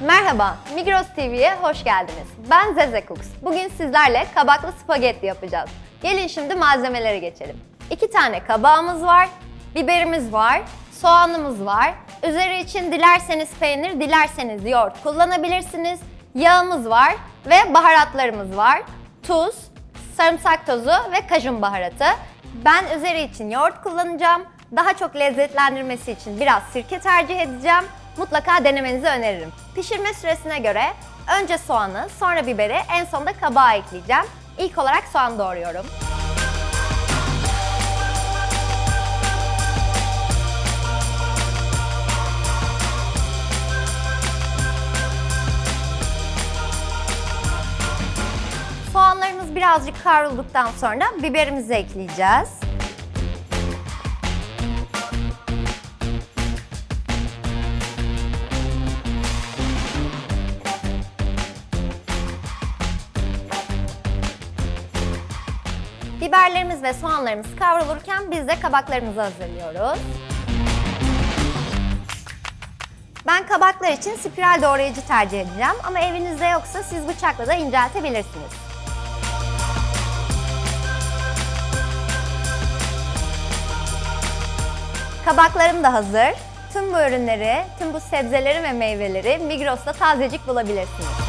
Merhaba, Migros TV'ye hoş geldiniz. Ben Zeze Cooks. Bugün sizlerle kabaklı spagetti yapacağız. Gelin şimdi malzemelere geçelim. İki tane kabağımız var, biberimiz var, soğanımız var. Üzeri için dilerseniz peynir, dilerseniz yoğurt kullanabilirsiniz. Yağımız var ve baharatlarımız var. Tuz, sarımsak tozu ve kajun baharatı. Ben üzeri için yoğurt kullanacağım. Daha çok lezzetlendirmesi için biraz sirke tercih edeceğim. Mutlaka denemenizi öneririm. Pişirme süresine göre önce soğanı, sonra biberi, en sonunda kabağı ekleyeceğim. İlk olarak soğan doğruyorum. Soğanlarımız birazcık kavrulduktan sonra biberimizi ekleyeceğiz. Biberlerimiz ve soğanlarımız kavrulurken biz de kabaklarımızı hazırlıyoruz. Ben kabaklar için spiral doğrayıcı tercih edeceğim ama evinizde yoksa siz bıçakla da inceltebilirsiniz. Kabaklarım da hazır. Tüm bu ürünleri, tüm bu sebzeleri ve meyveleri Migros'ta tazecik bulabilirsiniz.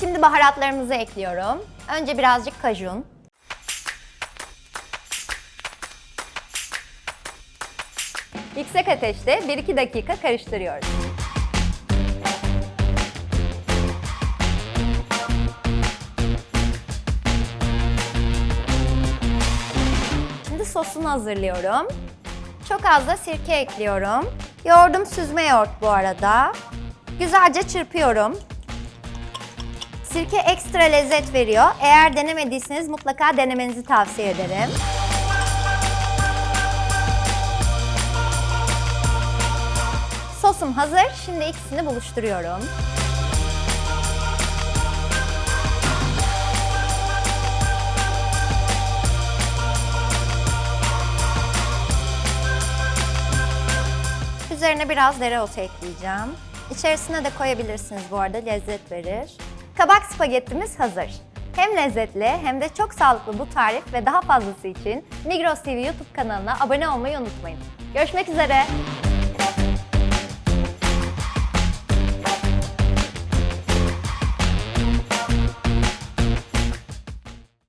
Şimdi baharatlarımızı ekliyorum. Önce birazcık kajun. Yüksek ateşte 1-2 dakika karıştırıyoruz. Şimdi sosunu hazırlıyorum. Çok az da sirke ekliyorum. Yoğurdum süzme yoğurt bu arada. Güzelce çırpıyorum. Sirke ekstra lezzet veriyor. Eğer denemediyseniz mutlaka denemenizi tavsiye ederim. Sosum hazır. Şimdi ikisini buluşturuyorum. Üzerine biraz dereotu ekleyeceğim. İçerisine de koyabilirsiniz bu arada lezzet verir. Kabak spagettimiz hazır. Hem lezzetli hem de çok sağlıklı bu tarif ve daha fazlası için Migros TV YouTube kanalına abone olmayı unutmayın. Görüşmek üzere.